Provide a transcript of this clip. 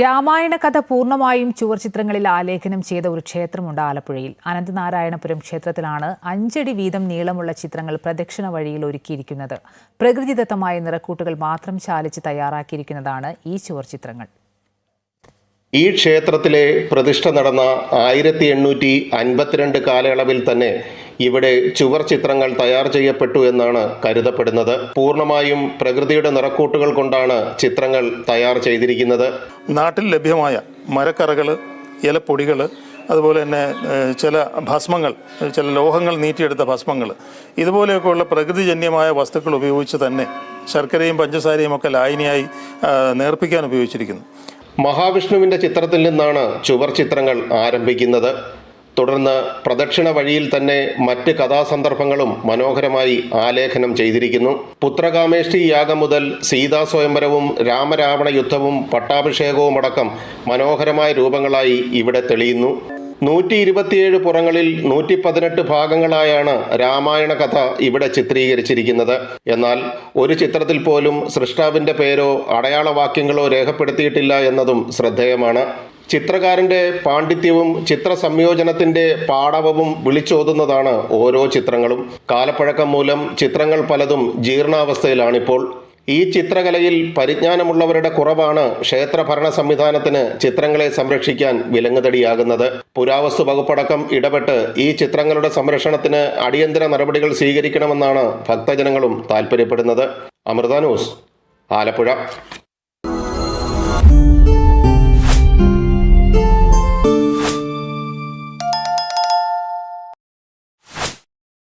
രാമായണ കഥ പൂർണമായും ചുവർചിത്രങ്ങളിൽ ആലേഖനം ചെയ്ത ഒരു ക്ഷേത്രമുണ്ട് ആലപ്പുഴയിൽ. അനന്തനാരായണപുരം ക്ഷേത്രത്തിലാണ് അഞ്ചടി വീതം നീളമുള്ള ചിത്രങ്ങൾ പ്രദക്ഷിണ വഴിയിൽ ഒരുക്കിയിരിക്കുന്നത്. പ്രകൃതിദത്തമായ നിറക്കൂട്ടുകൾ മാത്രം ചാലിച്ച് തയ്യാറാക്കിയിരിക്കുന്നതാണ് ഈ ചുവർചിത്രങ്ങൾ ഈ ക്ഷേത്രത്തിലെ പ്രതിഷ്ഠ നടന്ന ആയിരത്തി എണ്ണൂറ്റി അൻപത്തിരണ്ട് കാലയളവിൽ തന്നെ ഇവിടെ ചുവർ ചിത്രങ്ങൾ തയ്യാർ ചെയ്യപ്പെട്ടു എന്നാണ് കരുതപ്പെടുന്നത്. പൂർണമായും പ്രകൃതിയുടെ നിറക്കൂട്ടുകൾ കൊണ്ടാണ് ചിത്രങ്ങൾ തയ്യാർ ചെയ്തിരിക്കുന്നത്. നാട്ടിൽ ലഭ്യമായ മരക്കറകൾ ഇലപ്പൊടികൾ അതുപോലെ തന്നെ ചില ഭസ്മങ്ങൾ ചില ലോഹങ്ങൾ നീറ്റിയെടുത്ത ഭസ്മങ്ങൾ ഇതുപോലെയൊക്കെയുള്ള പ്രകൃതിജന്യമായ വസ്തുക്കൾ ഉപയോഗിച്ച് തന്നെ ശർക്കരയും പഞ്ചസാരയും ഒക്കെ ലായനിയായി നേർപ്പിക്കാൻ ഉപയോഗിച്ചിരിക്കുന്നു. മഹാവിഷ്ണുവിന്റെ ചിത്രത്തിൽ നിന്നാണ് ചുവർ ചിത്രങ്ങൾ ആരംഭിക്കുന്നത്. തുടർന്ന് പ്രദക്ഷിണ വഴിയിൽ തന്നെ മറ്റ് കഥാസന്ദർഭങ്ങളും മനോഹരമായി ആലേഖനം ചെയ്തിരിക്കുന്നു. പുത്രകാമേഷ്ടി യാഗം മുതൽ സീതാ സ്വയംവരവും രാമരാവണ യുദ്ധവും പട്ടാഭിഷേകവും അടക്കം മനോഹരമായ രൂപങ്ങളായി ഇവിടെ തെളിയുന്നു. നൂറ്റി ഇരുപത്തിയേഴ് പുറങ്ങളിൽ നൂറ്റി പതിനെട്ട് ഭാഗങ്ങളായാണ് രാമായണ കഥ ഇവിടെ ചിത്രീകരിച്ചിരിക്കുന്നത്. എന്നാൽ ഒരു ചിത്രത്തിൽ പോലും സൃഷ്ടാവിന്റെ പേരോ അടയാളവാക്യങ്ങളോ രേഖപ്പെടുത്തിയിട്ടില്ല എന്നതും ശ്രദ്ധേയമാണ്. ചിത്രകാരന്റെ പാണ്ഡിത്യവും ചിത്ര സംയോജനത്തിന്റെ പാടവവും വിളിച്ചോതുന്നതാണ് ഓരോ ചിത്രങ്ങളും. കാലപ്പഴക്കം മൂലം ചിത്രങ്ങൾ പലതും ജീർണാവസ്ഥയിലാണിപ്പോൾ. ഈ ചിത്രകലയിൽ പരിജ്ഞാനമുള്ളവരുടെ കുറവാണ് ക്ഷേത്ര ഭരണ സംവിധാനത്തിന് ചിത്രങ്ങളെ സംരക്ഷിക്കാൻ വിലങ്ങുതടിയാകുന്നത്. പുരാവസ്തു വകുപ്പടക്കം ഇടപെട്ട് ഈ ചിത്രങ്ങളുടെ സംരക്ഷണത്തിന് അടിയന്തര നടപടികൾ സ്വീകരിക്കണമെന്നാണ് ഭക്തജനങ്ങളും താൽപ്പര്യപ്പെടുന്നത് അമൃത ന്യൂസ് ആലപ്പുഴ.